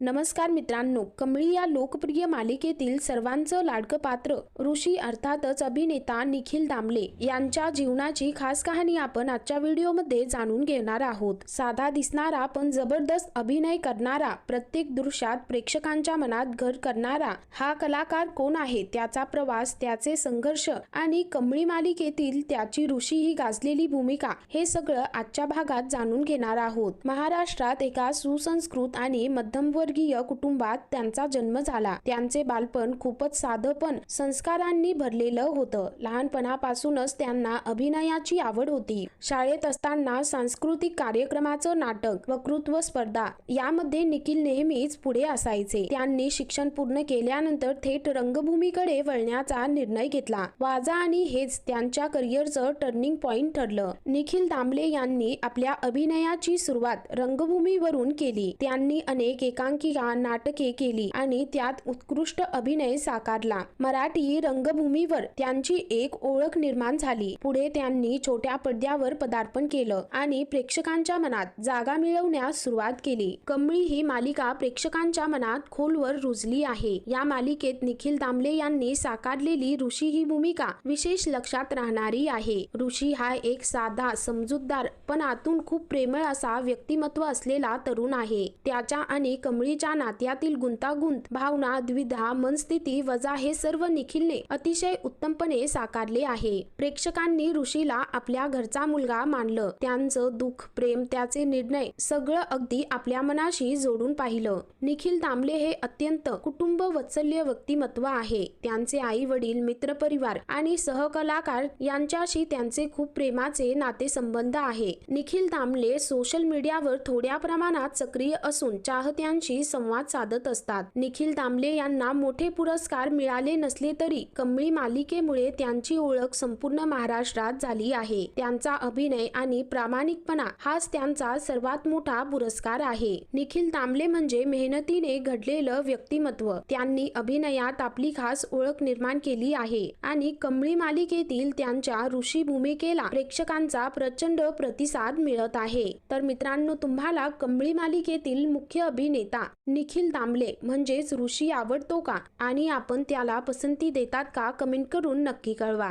नमस्कार मित्रांनो कमळी या लोकप्रिय मालिकेतील सर्वांचं लाडकं पात्र ऋषी अर्थातच अभिनेता निखिल दामले यांच्या जीवनाची खास कहाणी आपण आजच्या व्हिडिओमध्ये जाणून घेणार आहोत. साधा दिसणारा पण जबरदस्त अभिनय करणारा प्रत्येक दृश्यात प्रेक्षकांच्या मनात घर करणारा हा कलाकार कोण आहे त्याचा प्रवास त्याचे संघर्ष आणि कमळी मालिकेतील त्याची ऋषी ही गाजलेली भूमिका हे सगळं आजच्या भागात जाणून घेणार आहोत. महाराष्ट्रात एका सुसंस्कृत आणि मध्यमवर्गीय कुटुंबात त्यांचा जन्म झाला. त्यांचे बालपण खूपच साधं पण संस्कारांनी भरलेलं होतं. लहानपणापासूनच त्यांना अभिनयाची आवड होती. शाळेत असताना सांस्कृतिक कार्यक्रमाचं नाटक वक्तृत्व स्पर्धा यामध्ये निखिल नेहमीच पुढे असायचे. त्यांनी शिक्षण पूर्ण केल्यानंतर थेट रंगभूमीकडे वळण्याचा निर्णय घेतला. वाजा आणि हेच त्यांच्या करिअरचं टर्निंग पॉइंट ठरलं. निखिल दामले यांनी आपल्या अभिनयाची सुरुवात रंगभूमीवरून केली. त्यांनी अनेक एकांक एकांकिका नाटके केली आणि त्यात उत्कृष्ट अभिनय साकारला. मराठी रंगभूमीवर त्यांची एक ओळख निर्माण झाली. पुढे त्यांनी छोट्या पडद्यावर पदार्पण केलं आणि प्रेक्षकांच्या मनात जागा मिळवण्यास सुरुवात केली. कमळी ही मालिका प्रेक्षकांच्या मनात खोलवर रुजली आहे. या मालिकेत निखिल दामले यांनी साकारलेली ऋषी ही भूमिका विशेष लक्षात राहणारी आहे. ऋषी हा एक साधा समजूतदार पण आतून खूप प्रेमळ असा व्यक्तिमत्व असलेला तरुण आहे. त्याच्या आणि कमळी कमळीच्या नात्यातील गुंतागुंत भावना द्विधा मनस्थिती वजा हे सर्व निखिलने अतिशय उत्तमपणे साकारले आहे. प्रेक्षकांनी ऋषीला आपल्या घरचा मुलगा मानलं. त्यांचं दुःख प्रेम त्याचे निर्णय सगळं अगदी आपल्या मनाशी जोडून पाहिलं. निखिल दामले हे अत्यंत कुटुंब वत्सल्य व्यक्तिमत्व आहे. त्यांचे आई वडील मित्रपरिवार आणि सहकलाकार यांच्याशी त्यांचे खूप प्रेमाचे नातेसंबंध आहे. निखिल दामले सोशल मीडियावर थोड्या प्रमाणात सक्रिय असून चाहत्यांशी संवाद साधत असतात. निखिल दामले यांना मोठे पुरस्कार मिळाले नसले तरी कमळी मालिकेमुळे त्यांची ओळख संपूर्ण महाराष्ट्रात झाली आहे. त्यांचा अभिनय आणि प्रामाणिकपणा हाच त्यांचा सर्वात मोठा पुरस्कार आहे. निखिल दामले म्हणजे मेहनतीने घडलेलं व्यक्तिमत्व. त्यांनी अभिनयात आपली खास ओळख निर्माण केली आहे आणि कमळी मालिकेतील त्यांच्या ऋषी भूमिकेला प्रेक्षकांचा प्रचंड प्रतिसाद मिळत आहे. तर मित्रांनो तुम्हाला कमळी मालिकेतील मुख्य अभिनेता निखिल दामले म्हणजेच ऋषी आवडतो का? आणि आपण त्याला पसंती देतात का? कमेंट करून नक्की कळवा.